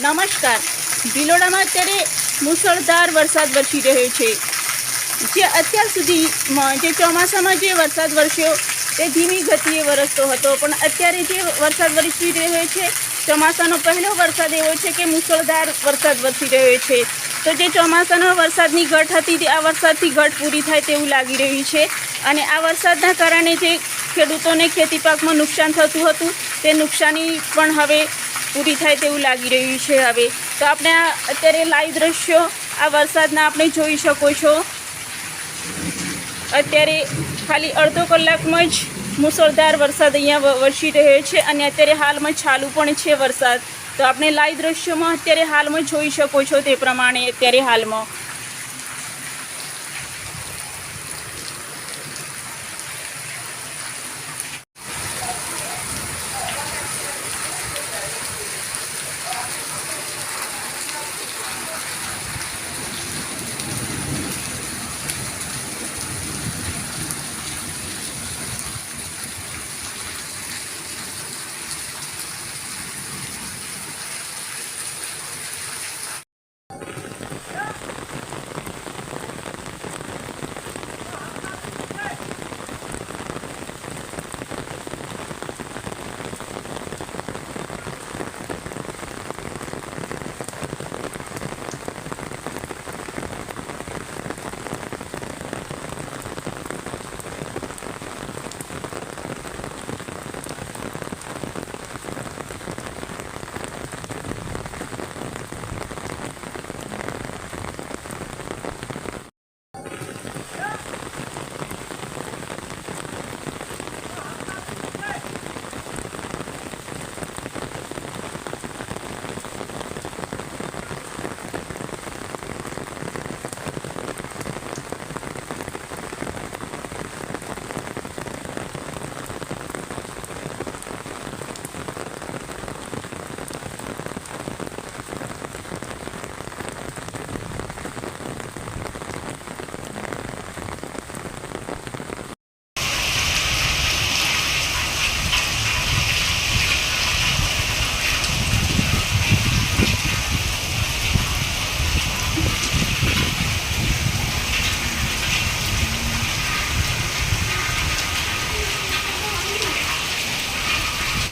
નમસ્કાર. ભિલોડામાં અત્યારે મુસળધાર વરસાદ વરસી રહ્યો છે. જે અત્યાર સુધીમાં જે ચોમાસામાં જે વરસાદ વરસ્યો, તે ધીમી ગતિએ વરસતો હતો. પણ અત્યારે જે વરસાદ વરસી રહ્યો છે, ચોમાસાનો પહેલો વરસાદ એવો છે કે મુસળધાર વરસાદ વરસી રહ્યો છે. તો જે ચોમાસાનો વરસાદની ઘટ હતી, તે આ વરસાદથી ઘટ પૂરી થાય તેવું લાગી રહ્યું છે. અને આ વરસાદના કારણે જે ખેડૂતોને ખેતી પાકમાં નુકસાન થતું હતું, તે નુકસાની પણ હવે પૂરી થાય તેવું લાગી રહ્યું છે હવે. તો આપણે અત્યારે લાઈવ દ્રશ્યો, આ વરસાદના આપણે જોઈ શકો છો. અત્યારે ખાલી અડધો કલાકમાં જ મુસળધાર વરસાદ અહીંયા વરસી રહ્યો છે અને અત્યારે હાલમાં ચાલુ પણ છે વરસાદ. તો આપણે લાઈવ દ્રશ્યોમાં અત્યારે હાલમાં જોઈ શકો છો તે પ્રમાણે અત્યારે હાલમાં.